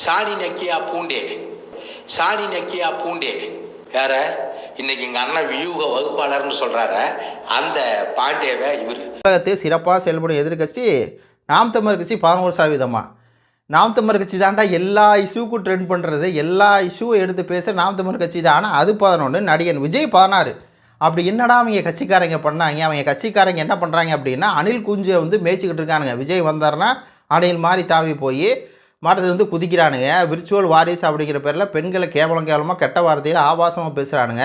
சாணி நக்கியா பூண்டே? சாணி நக்கியா பூண்டே? வேற இன்னைக்கு எங்கள் அண்ணன் வியூக வகுப்பாளர்னு சொல்கிறாரு அந்த பாண்டேவை இவர். தமிழகத்தை சிறப்பாக செயல்படும் எதிர்க்கட்சி நாம் தமிழர் கட்சி பதினோரு சதவீதமாக நாம் தமிழர் கட்சி தாண்டா எல்லா இஷ்யூக்கும் ட்ரெண்ட் பண்ணுறது எல்லா இஷ்யூவும் எடுத்து பேச நாம் தமிழர் கட்சி தான். ஆனால் அது பதினொன்று நடிகன் விஜய் பதினாறு. அப்படி என்னடா அவங்க கட்சிக்காரங்க பண்ணாங்க? அவங்க கட்சிக்காரங்க என்ன பண்ணுறாங்க அப்படின்னா அனில் குஞ்சை வந்து மேய்ச்சிக்கிட்டு இருக்கானுங்க. விஜய் வந்தாருன்னா அணில் மாதிரி தாவி போய் மரத்துல வந்து குதிக்கிறானுங்க. விர்ச்சுவல் வாரிஸ் அப்படிங்கிற பேரில் பெண்களை கேவலம் கேவலமாக கெட்ட வார்த்தையில் ஆபாசமாக பேசுகிறானுங்க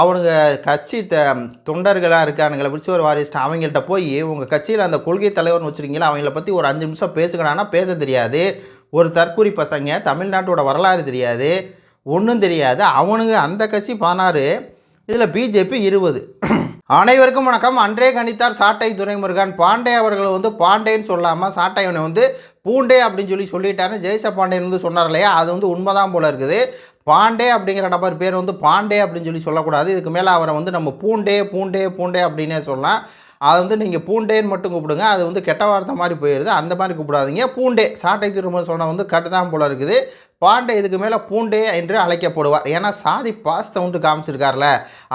அவனுங்க கட்சி த தொண்டர்களாக இருக்கானுங்களே விர்ச்சுவல் வாரிஸ் அவங்கள்ட்ட போய் உங்கள் கட்சியில் அந்த கொள்கை தலைவர்னு வச்சுருக்கீங்களா அவங்கள பற்றி ஒரு அஞ்சு நிமிஷம் பேசுகிறான்னா பேச தெரியாது. ஒரு தற்கூரி பசங்க தமிழ்நாட்டோட வரலாறு தெரியாது. ஒன்றும் தெரியாது. அவனுங்க அந்த கட்சி பதினாறு இதில் பிஜேபி இருபது. அனைவருக்கும் வணக்கம். அன்றே கணித்தார் சாட்டை துரைமுருகன். பாண்டே அவர்களை வந்து பாண்டேன்னு சொல்லாமல் சாட்டையவனை வந்து பூண்டே அப்படின்னு சொல்லி சொல்லிட்டாருன்னு ஜெய்ச பாண்டேன்னு வந்து சொன்னார் இல்லையா? அது வந்து உண்மைதான் போல இருக்குது. பாண்டே அப்படிங்கிற நபர் பேர் வந்து பாண்டே அப்படின்னு சொல்லி சொல்லக்கூடாது. இதுக்கு மேலே அவரை வந்து நம்ம பூண்டே பூண்டே பூண்டே அப்படின்னே சொல்லலாம். அதை வந்து நீங்கள் பூண்டேன்னு மட்டும் கூப்பிடுங்க. அது வந்து கெட்ட வார்த்தை மாதிரி போயிடுது அந்த மாதிரி கூப்பிடாதீங்க. பூண்டே சாட்டை திரும்ப சொன்னால் வந்து கட்டு தான் போல இருக்குது. பாண்டே இதுக்கு மேலே பூண்டே என்று அழைக்கப்படுவார். ஏன்னா சாதி பாஸ் சவுண்டு காமிச்சிருக்கார்ல.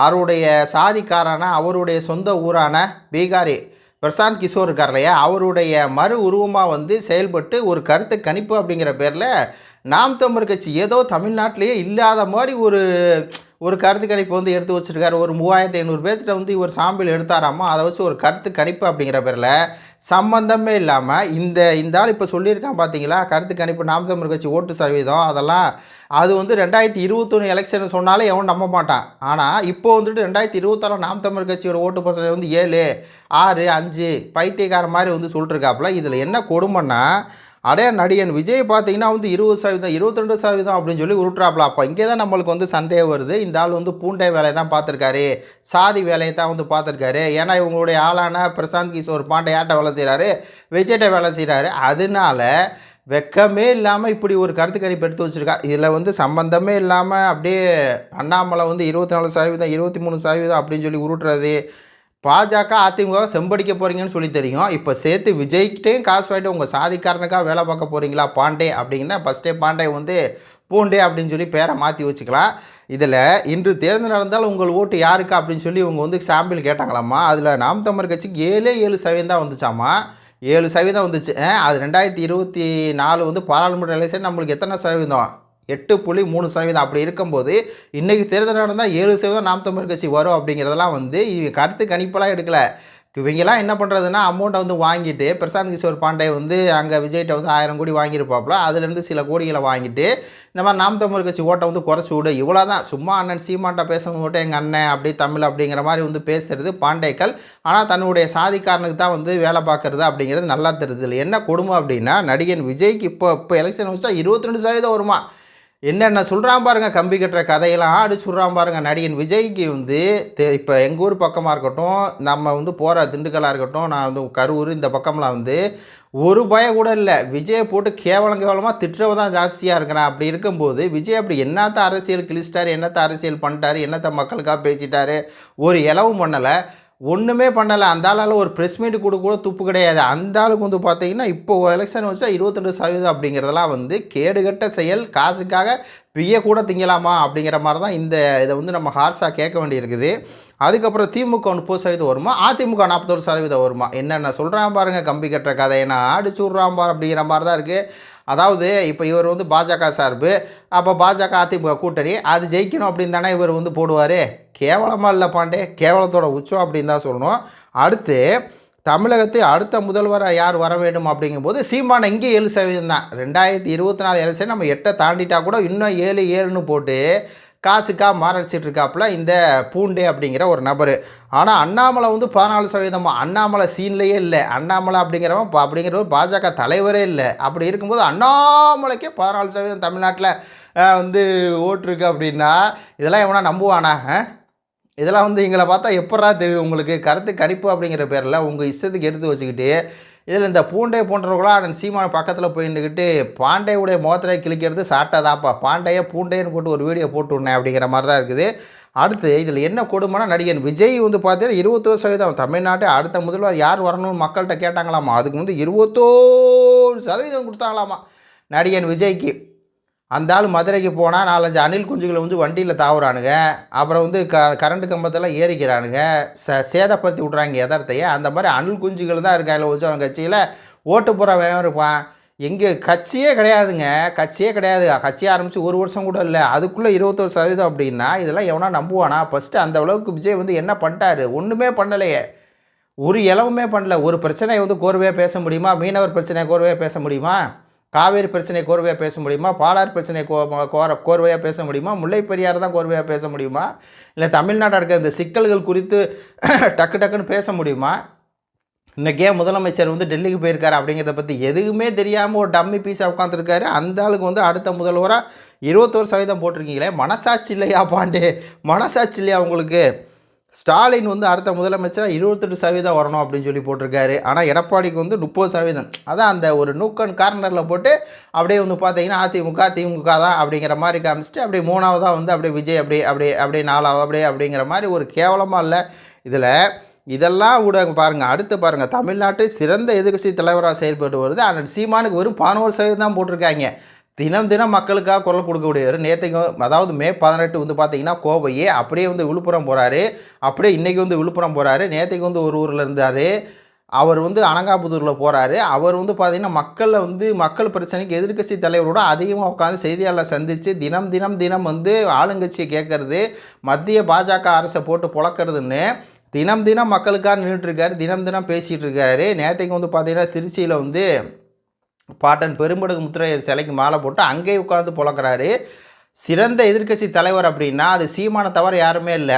அவருடைய சாதிக்காரான அவருடைய சொந்த ஊரான பீகாரி. பிரசாந்த் கிஷோர் இருக்கார் இல்லையா? அவருடைய மறு உருவமாக வந்து செயல்பட்டு ஒரு கருத்து கணிப்பு அப்படிங்கிற பேரில் நாம் தமிழ் கட்சி ஏதோ தமிழ்நாட்டிலேயே இல்லாத மாதிரி ஒரு ஒரு கருத்து கணிப்பு வந்து எடுத்து வச்சிருக்காரு. ஒரு மூவாயிரத்தி ஐநூறு பேர்த்திட்ட வந்து இவர் சாம்பிள் எடுத்தாராமா? அதை வச்சு ஒரு கருத்து கணிப்பு அப்படிங்கிற பேரில் சம்பந்தமே இல்லாமல் இந்த இந்த ஆள் இப்போ சொல்லியிருக்கான் பார்த்தீங்களா கருத்து கணிப்பு நாம் தமிழ் கட்சி ஓட்டு சதவீதம் அதெல்லாம் அது வந்து ரெண்டாயிரத்தி இருபத்தொன்று எலெக்ஷன் சொன்னாலே எவன் நம்ப மாட்டான். ஆனால் இப்போ வந்துட்டு ரெண்டாயிரத்தி இருபத்தாறு நாம் தமிழ் கட்சியோட ஓட்டு பர்சன்டேஜ் வந்து ஏழு ஆறு அஞ்சு பைத்தியக்கார மாதிரி வந்து சொல்லிட்டுருக்காப்புல இதில் என்ன கொடுமைன்னா அடே நடிகன் விஜய் பார்த்தீங்கன்னா வந்து இருபது சதவீதம் இருபத்தி ரெண்டு சதவீதம் அப்படின்னு சொல்லி உருட்டுறாப்புல அப்போ இங்கே தான் நம்மளுக்கு வந்து சந்தேகம் வருது. இந்த ஆள் வந்து பூண்டை வேலையை தான் பார்த்துருக்காரு. சாதி வேலையை தான் வந்து பார்த்துருக்காரு. ஏன்னா இவங்களுடைய ஆளான பிரசாந்த் கிஷோர் பாண்டே யார்கிட்ட வேலை செய்கிறாரு விஜய்கிட்ட வேலை செய்கிறாரு அதனால வெக்கமே இல்லாமல் இப்படி ஒரு கருத்து கணிப்பு எடுத்து வச்சுருக்கா. இதில் வந்து சம்பந்தமே இல்லாமல் அப்படியே அண்ணாமலை வந்து இருபத்தி நாலு சதவீதம் இருபத்தி மூணு சதவீதம் அப்படின்னு சொல்லி உருட்டுறது. பாஜக அதிமுக செம்படிக்க போகிறீங்கன்னு சொல்லி தெரியும். இப்போ சேர்த்து விஜய்கிட்டையும் காசு வாங்கிட்டு உங்கள் சாதிக்காரனுக்காக வேலை பார்க்க போகிறீங்களா பாண்டே அப்படிங்கன்னா ஃபஸ்ட்டே பாண்டே வந்து பூண்டே அப்படின்னு சொல்லி பேரை மாற்றி வச்சுக்கலாம். இதில் இன்று தேர்ந்து நடந்தால் உங்கள் ஓட்டு யாருக்கு அப்படின்னு சொல்லி இவங்க வந்து சாம்பிள் கேட்டாங்களாம்மா. அதில் நாம் தமிழ் கட்சிக்கு ஏழே ஏழு சதவீதம் தான் வந்துச்சாமா ஏழு சதவீதம் வந்துச்சு. அது ரெண்டாயிரத்தி இருபத்தி நாலு வந்து பாராளுமன்ற எலெக்ஷன் நம்மளுக்கு எத்தனை சதவீதம்? எட்டு புள்ளி மூணு சதவீதம் அப்படி இருக்கும்போது இன்றைக்கி தேர்தல் நடந்தால் ஏழு சதவீதம் நாம் தமிழ் கட்சி வரும் அப்படிங்கிறதெல்லாம் வந்து இவங்க கருத்து கணிப்பெல்லாம் எடுக்கலை. இவங்கெல்லாம் என்ன பண்ணுறதுன்னா அமௌண்ட்டை வந்து வாங்கிட்டு பிரசாந்த் கிஷோர் பாண்டே வந்து அங்கே விஜய்கிட்ட வந்து ஆயிரம் கோடி வாங்கியிருப்பாப்புல அதுலேருந்து சில கோடிகளை வாங்கிட்டு இந்த மாதிரி நாம் தமிழ் கட்சி ஓட்டை வந்து குறைச்சி விடு இவ்வளோ தான் சும்மா அண்ணன் சீமான்ட்ட பேசும்போது மட்டும் எங்கள் அண்ணன் அப்படி தமிழ் அப்படிங்கிற மாதிரி வந்து பேசுறது பாண்டேக்கள். ஆனால் தன்னுடைய சாதிக்காரனுக்கு தான் வந்து வேலை பார்க்குறது அப்படிங்கிறது நல்லா தெரியுது. என்ன கொடுமை அப்படின்னா நடிகன் விஜய்க்கு இப்போ இப்போ எலெக்ஷன் வச்சா இருபத்தி ரெண்டு சதவீதம் வருமா? என்னென்ன சொல்கிறான் பாருங்கள் கம்பி கட்டுற கதையெல்லாம் ஆடி சொல்கிறான் பாருங்கள் நடிகன் விஜய்க்கு வந்து இப்போ எங்கள் ஊர் பக்கமாக இருக்கட்டும் நம்ம வந்து போகிற திண்டுக்கலாக இருக்கட்டும் நான் வந்து கரூர் இந்த பக்கம்லாம் வந்து ஒரு பயம் கூட இல்லை. விஜயை போட்டு கேவலம் கேவலமாக திட்டுறவ தான் ஜாஸ்தியாக இருக்கிறான் அப்படி இருக்கும்போது விஜய் அப்படி என்னத்த அரசியல் கிழிச்சிட்டாரு என்னத்த அரசியல் பண்ணிட்டாரு என்னத்த மக்களுக்காக பேசிட்டாரு ஒரு இலவும் பண்ணலை. ஒன்றுமே பண்ணலை. அந்த ஆளால் ஒரு ப்ரெஸ் மீட் கூட கூட துப்பு கிடையாது. அந்த ஆளுக்கு வந்து பார்த்தீங்கன்னா இப்போ எலெக்ஷன் வச்சா இருபத்தெண்டு சதவீதம் அப்படிங்கிறதெல்லாம் வந்து கேடுகட்ட செயல். காசுக்காக பிய கூட திங்கலாமா அப்படிங்கிற மாதிரி தான் இந்த இதை வந்து நம்ம ஹார்ஸாக கேட்க வேண்டியிருக்குது. அதுக்கப்புறம் திமுக முப்பது சதவீதம் வருமா? அதிமுக நாற்பத்தொரு சதவீதம் வருமா? என்னென்ன சொல்கிறான் பாருங்கள் கம்பி கட்டுற கதையை. நான் அடிச்சு விட்றான் பாரு அப்படிங்கிற மாதிரி தான் இருக்குது அதாவது இப்போ இவர் வந்து பாஜக சார்பு. அப்போ பாஜக அதிமுக கூட்டணி அது ஜெயிக்கணும் அப்படின்னு தானே இவர் வந்து போடுவார். கேவலமாக இல்லை பாண்டே கேவலத்தோட உச்சம் அப்படின்னு தான் சொல்லணும். அடுத்து தமிழகத்தை அடுத்த முதல்வராக யார் வர வேண்டும் அப்படிங்கும்போது சீமான் இங்கே ஏழு சதவீதம் தான். ரெண்டாயிரத்தி இருபத்தி நாலு எலெக்ஷன் நம்ம எட்டை தாண்டிட்டா கூட இன்னும் ஏழு ஏழுன்னு போட்டு காசுக்காக மாரடிச்சிட்டு இருக்காப்புல இந்த பூண்டே அப்படிங்கிற ஒரு நபர். ஆனால் அண்ணாமலை வந்து பதினாலு சதவீதம் அண்ணாமலை சீன்லேயே இல்லை. அண்ணாமலை அப்படிங்கிறவன் அப்படிங்கிற ஒரு பாஜக தலைவரே இல்லை. அப்படி இருக்கும்போது அண்ணாமலைக்கே பதினாலு சதவீதம் தமிழ்நாட்டில் வந்து ஓட்டு இருக்கு அப்படின்னா இதெல்லாம் எவனா நம்புவானா இதெல்லாம் வந்து எங்களை பார்த்தா எப்படா தெரியுது உங்களுக்கு? கருத்து கணிப்பு அப்படிங்கிற பேரில் உங்கள் இஷ்டத்துக்கு எடுத்து வச்சுக்கிட்டு இதில் இந்த பூண்டை போன்றவர்களாக அண்ணன் சீமான பக்கத்தில் போய் நின்றுக்கிட்டு பாண்டையுடைய முகத்திரை கிழிக்கிறது சாப்பிட்டதாப்பா பாண்டையை பூண்டைன்னு போட்டு ஒரு வீடியோ போட்டு விட்னேன் அப்படிங்கிற மாதிரி தான் இருக்குது. அடுத்து இதில் என்ன கொடுமைனா நடிகன் விஜய் வந்து பார்த்தீங்கன்னா இருபத்தோரு சதவீதம் தமிழ்நாட்டை அடுத்த முதல்வர் யார் வரணும்னு மக்கள்கிட்ட கேட்டாங்களாமா அதுக்கு வந்து இருபத்தோரு சதவீதம் கொடுத்தாங்களாமா நடிகன் விஜய்க்கு. அந்த ஆள் மதுரைக்கு போனால் நாலஞ்சு அணில் குஞ்சுகளை வந்து வண்டியில் தாவுறானுங்க. அப்புறம் வந்து க கரண்ட் கம்பத்தெல்லாம் ஏறிக்கிறானுங்க. ச சேதப்படுத்தி விட்றாங்க எதார்த்தையே அந்த மாதிரி அணில் குஞ்சுகள் தான் இருக்காங்க உற்சவம் கட்சியில். ஓட்டு போகிற வேகம் இருப்பான் எங்கே கட்சியே கிடையாதுங்க. கட்சியே கிடையாது. கட்சி ஆரம்பித்து ஒரு வருஷம் கூட இல்லை. அதுக்குள்ளே இருபத்தொரு சதவீதம் அப்படின்னா இதெல்லாம் எவனா நம்புவானா? ஃபஸ்ட்டு அந்த அளவுக்கு விஜய் வந்து என்ன பண்ணிட்டாரு? ஒன்றுமே பண்ணலையே. ஒரு இளவுமே பண்ணல. ஒரு பிரச்சனையை வந்து கோர்வையாக பேச முடியுமா? மீனவர் பிரச்சனையை கோர்வையாக பேச முடியுமா? காவேரி பிரச்சனை கோர்வையாக பேச முடியுமா? பாலார் பிரச்சனை கோ கோர கோர்வையாக பேச முடியுமா? முல்லை பெரியார் தான் கோர்வையாக பேச முடியுமா? இல்லை தமிழ்நாட்டில் இருக்க இந்த சிக்கல்கள் குறித்து டக்கு டக்குன்னு பேச முடியுமா? இன்றைக்கே முதலமைச்சர் வந்து டெல்லிக்கு போயிருக்காரு அப்படிங்கிறத பற்றி எதுவுமே தெரியாமல் ஒரு டம்மி பீஸாக உட்காந்துருக்காரு அந்த ஆளுக்கு வந்து அடுத்த முதல்வராக இருபத்தோரு சதவீதம் போட்டிருக்கீங்களே? மனசாட்சி இல்லையா பாண்டே? மனசாட்சி இல்லையா உங்களுக்கு? ஸ்டாலின் வந்து அடுத்த முதலமைச்சராக இருபத்தெட்டு சதவீதம் வரணும் அப்படின்னு சொல்லி போட்டிருக்காரு. ஆனால் எடப்பாடிக்கு வந்து முப்பது சதவீதம். அதான் அந்த ஒரு நூக்கன் கார்னரில் போட்டு அப்படியே வந்து பார்த்தீங்கன்னா அதிமுக திமுக தான் அப்படிங்கிற மாதிரி காமிச்சிட்டு அப்படியே மூணாவதாக வந்து அப்படியே விஜய் அப்படியே அப்படியே அப்படியே நாலாவது அப்படியே அப்படிங்கிற மாதிரி ஒரு கேவலமாக இல்லை. இதில் இதெல்லாம் ஊடகம் பாருங்கள் அடுத்து பாருங்கள் தமிழ்நாட்டு சிறந்த எதிர்க்கட்சி தலைவராக செயல்பட்டு வருது. ஆனால் சீமானுக்கு வெறும் பதினோரு சதவீதம் தான் போட்டிருக்காங்க. தினம் தினம் மக்களுக்காக குரல் கொடுக்கக்கூடியவர். நேற்றுக்கு அதாவது மே பதினெட்டு வந்து பார்த்தீங்கன்னா கோவையே அப்படியே வந்து விழுப்புரம் போகிறாரு அப்படியே இன்றைக்கி வந்து விழுப்புரம் போகிறாரு நேற்றுக்கு வந்து ஒரு ஊரில் இருந்தார். அவர் வந்து அனங்காபுதூரில் போகிறாரு அவர் வந்து பார்த்திங்கன்னா மக்களை வந்து மக்கள் பிரச்சனைக்கு எதிர்க்கட்சி தலைவரோட அதிகமாக உட்காந்து செய்தியாளர் சந்தித்து தினம் தினம் தினம் வந்து ஆளுங்கட்சியை கேட்கறது மத்திய பாஜக அரசை போட்டு புழக்கிறதுன்னு தினம் தினம் மக்களுக்காக நின்றுட்டுருக்காரு தினம் தினம் பேசிகிட்டு இருக்காரு. நேற்றுக்கு வந்து பார்த்திங்கன்னா திருச்சியில் வந்து பாட்டன் பெரும்படுகு முத்திரையர் சிலைக்கு மாலை போட்டு அங்கேயே உட்காந்து புழக்கிறாரு சிறந்த எதிர்க்கட்சி தலைவர் அப்படின்னா அது சீமான தவிர யாருமே இல்லை.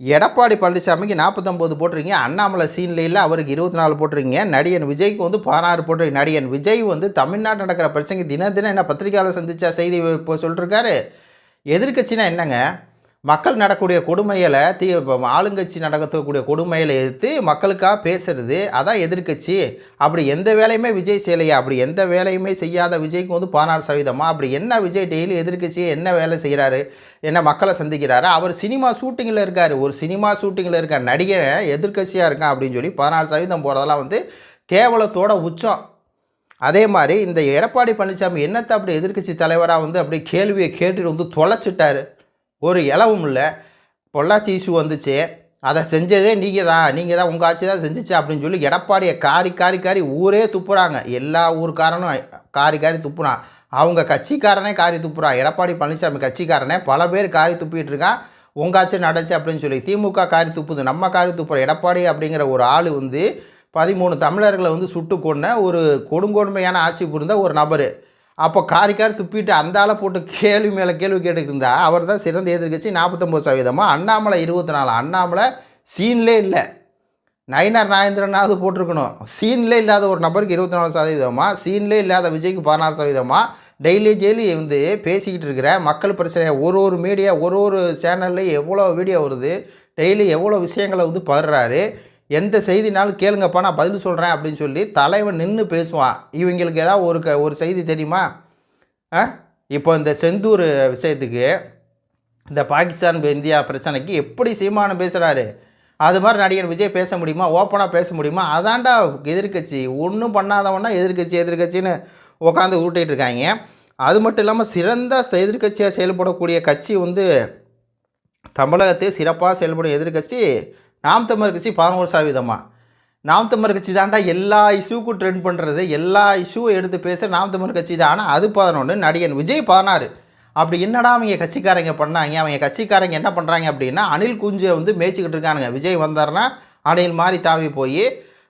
எடப்பாடி பழனிசாமிக்கு நாற்பத்தொம்போது போட்டிருக்கீங்க அண்ணாமலை சீனில் இல்லை அவருக்கு இருபத்தி நாலு போட்டிருக்கீங்க. நடிகன் விஜய்க்கு வந்து பதினாறு போட்டிருக்கீங்க நடிகன் விஜய் வந்து தமிழ்நாட்டில் நடக்கிற பிரச்சனைக்கு தினம் தினம் என்ன பத்திரிகையாளர் சந்திச்சா செய்தி இப்போ சொல்லிருக்காரு. எதிர்கட்சினா என்னங்க? மக்கள் நடக்கக்கூடிய கொடுமையில் தீ ஆளுங்கட்சி நடக்கக்கூடிய கொடுமைகளை எதிர்த்து மக்களுக்காக பேசுறது அதான் எதிர்க்கட்சி. அப்படி எந்த வேலையுமே விஜய் செய்யலையா? அப்படி எந்த வேலையுமே செய்யாத விஜய்க்கு வந்து பதினாறு சதவீதமாக அப்படி என்ன விஜய் டெய்லி எதிர்க்கட்சியை என்ன வேலை செய்கிறாரு என்ன மக்களை சந்திக்கிறாரு? அவர் சினிமா ஷூட்டிங்கில் இருக்கார். ஒரு சினிமா ஷூட்டிங்கில் இருக்க நடிகன் எதிர்க்கட்சியாக இருக்கான் அப்படின்னு சொல்லி பதினாறு சதவீதம் போகிறதெல்லாம் வந்து கேவலத்தோட உச்சம். அதே மாதிரி இந்த எடப்பாடி பழனிசாமி என்னத்தை அப்படி எதிர்க்கட்சி தலைவராக வந்து அப்படி கேள்வியை கேட்டுட்டு வந்து தொலைச்சிட்டாரு? ஒரு இலவும் இல்லை. பொள்ளாச்சி இஷ்யூ வந்துச்சு. அதை செஞ்சதே நீங்கள் தான் நீங்கள் தான் உங்கள் ஆட்சி தான் செஞ்சிச்சு அப்படின்னு சொல்லி எடப்பாடியை காரி காரி காரி ஊரே துப்புறாங்க. எல்லா ஊருக்காரனும் காரி காரி துப்புறான் அவங்க கட்சிக்காரனே காரி துப்புறான் எடப்பாடி பழனிசாமி கட்சிக்காரனே பல பேர் காரி துப்பிட்டு இருக்கான் உங்கள் ஆட்சி நடச்சு அப்படின்னு சொல்லி திமுக காரி துப்புது. நம்ம காரி துப்புற எடப்பாடி அப்படிங்கிற ஒரு ஆள் வந்து பதிமூணு தமிழர்களை வந்து சுட்டு கொண்ட ஒரு கொடுங்கொடுமையான ஆட்சி புரிந்த ஒரு நபர். அப்போ காரிக்கார் துப்பிட்டு அந்த ஆளை போட்டு கேள்வி மேலே கேள்வி கேட்டுக்கிட்டு அவர் தான் சிறந்த எதிர்க்கட்சி நாற்பத்தொம்பது சதவீதமாக அண்ணாமலை இருபத்தி நாலு அண்ணாமலை சீன்லே இல்லை. நயினார் நாயந்திரனாவது போட்டிருக்கணும். சீன்லே இல்லாத ஒரு நபருக்கு இருபத்தி நாலு சதவீதமாக சீன்லே இல்லாத விஜய்க்கு பதினாறு சதவீதமாக டெய்லி டெய்லி வந்து பேசிக்கிட்டு இருக்கிற மக்கள் பிரச்சனையை ஒரு ஒரு மீடியா ஒரு ஒரு சேனல்லையும் எவ்வளோ வீடியோ வருது டெய்லி எவ்வளோ விஷயங்களை வந்து படுறாரு எந்த செய்தினாலும் கேளுங்கப்பா நான் பதில் சொல்கிறேன் அப்படின்னு சொல்லி தலைவன் நின்று பேசுவான். இவங்களுக்கு ஏதாவது ஒரு க ஒரு செய்தி தெரியுமா? ஆ? இப்போ இந்த செந்தூர் விஷயத்துக்கு இந்த பாகிஸ்தான் இந்தியா பிரச்சனைக்கு எப்படி சீமானம் பேசுகிறாரு அது மாதிரி நடிகர் விஜய் பேச முடியுமா? ஓப்பனாக பேச முடியுமா? அதான்டா எதிர்க்கட்சி. ஒன்றும் பண்ணாதவன்னா எதிர்க்கட்சி எதிர்க்கட்சின்னு உட்காந்து ஊட்டிகிட்டு இருக்காங்க. அது மட்டும் இல்லாமல் சிறந்த எதிர்க்கட்சியாக செயல்படக்கூடிய கட்சி வந்து தமிழகத்தை சிறப்பாக செயல்படும் எதிர்க்கட்சி நாம் தமிழர் கட்சி பதினோரு சதவீதமாக நாம் தமிழர் கட்சி தாண்டா எல்லா இஷ்யூக்கும் ட்ரெண்ட் பண்ணுறது எல்லா இஷ்யூவை எடுத்து பேச நாம் தமிழர் கட்சி தான். ஆனால் அது பதினொன்று நடிகன் விஜய் பதினாறு. அப்படி என்னடா அவங்க கட்சிக்காரங்க பண்ணாங்க? அவங்க கட்சிக்காரங்க என்ன பண்ணுறாங்க அப்படின்னா அனில் குஞ்சை வந்து மேய்ச்சிக்கிட்டு இருக்கானுங்க. விஜய் வந்தாருன்னா அணில் மாதிரி தாவி போய்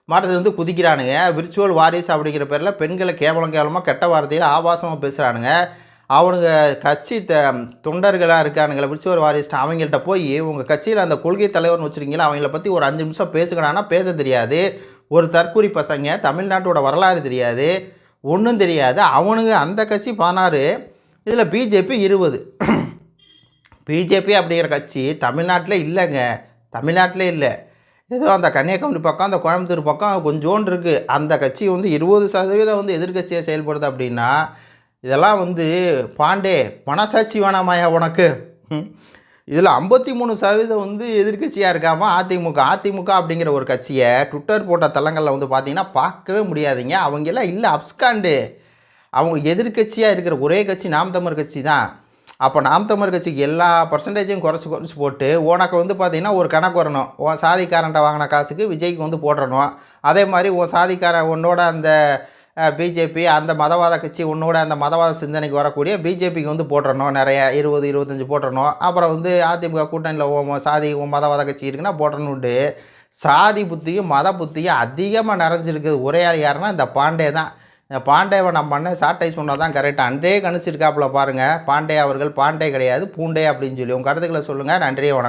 மரத்துலேருந்து குதிக்கிறானுங்க. விர்ச்சுவல் வாரிஸ் அப்படிங்கிற பேரில் பெண்களை கேவலம் கேவலமாக கெட்ட வார்த்தையில் ஆபாசமாக பேசுகிறானுங்க அவனுங்க கட்சி த தொண்டர்களாக இருக்கானுங்களை பிடிச்சி ஒரு வாரிஸ்ட் அவங்கள்ட்ட போய் உங்கள் கட்சியில் அந்த கொள்கை தலைவர்னு வச்சுருக்கீங்களா? அவங்கள பற்றி ஒரு அஞ்சு நிமிஷம் பேசுகிறான்னா பேச தெரியாது. ஒரு தற்கூரி பசங்க தமிழ்நாட்டோட வரலாறு தெரியாது. ஒன்றும் தெரியாது. அவனுங்க அந்த கட்சி பதினாறு இதில் பிஜேபி இருபது. பிஜேபி அப்படிங்கிற கட்சி தமிழ்நாட்டில் இல்லைங்க. தமிழ்நாட்டிலே இல்லை. ஏதோ அந்த கன்னியாகுமரி பக்கம் அந்த கோயம்புத்தூர் பக்கம் கொஞ்சோண்டு இருக்குது அந்த கட்சி வந்து இருபது சதவீதம் வந்து எதிர்க்கட்சியாக செயல்படுது அப்படின்னா இதெல்லாம் வந்து பாண்டே மனசாட்சி வேணாமாயா உனக்கு? இதில் ஐம்பத்தி மூணு சதவீதம் வந்து எதிர்க்கட்சியாக இருக்காமல் அதிமுக அதிமுக அப்படிங்கிற ஒரு கட்சியை ட்விட்டர் போட்ட தளங்களில் வந்து பார்த்தீங்கன்னா பார்க்கவே முடியாதுங்க. அவங்கெல்லாம் இல்லை அப்ஸ்காண்டு. அவங்க எதிர்க்கட்சியாக இருக்கிற ஒரே கட்சி நாம் தமிழ் கட்சி தான். அப்போ நாம் தமிழ் கட்சிக்கு எல்லா பர்சன்டேஜையும் குறைச்சி குறைச்சி போட்டு உனக்கு வந்து பார்த்தீங்கன்னா ஒரு கணக்கு வரணும். உன் சாதிக்காரன்ட்ட வாங்கின காசுக்கு விஜய்க்கு வந்து போட்டுறணும். அதே மாதிரி உன் சாதிக்காரன் உன்னோட அந்த பிஜேபி அந்த மதவாத கட்சி உன்னோட அந்த மதவாத சிந்தனைக்கு வரக்கூடிய பிஜேபிக்கு வந்து போட்டுறணும். நிறைய இருபது இருபத்தஞ்சி போட்டுறணும். அப்புறம் வந்து அதிமுக கூட்டணியில் ஓ சாதி உன் மதவாத கட்சி இருக்குன்னா போட்டணுன்ட்டு சாதி புத்தியும் மத புத்தியும் அதிகமாக நிறைஞ்சிருக்குது ஒரே யாருன்னா இந்த பாண்டே தான். இந்த பாண்டேவை நம்ம பண்ண சாட்டை சொன்னால் தான் கரெக்டாக அன்றே கணிச்சிருக்காப்புல பாருங்கள் பாண்டே அவர்கள் பாண்டே கிடையாது பூண்டே அப்படின்னு சொல்லி. உங்கள் கருத்துக்களை சொல்லுங்கள் நன்றியே வணக்கம்.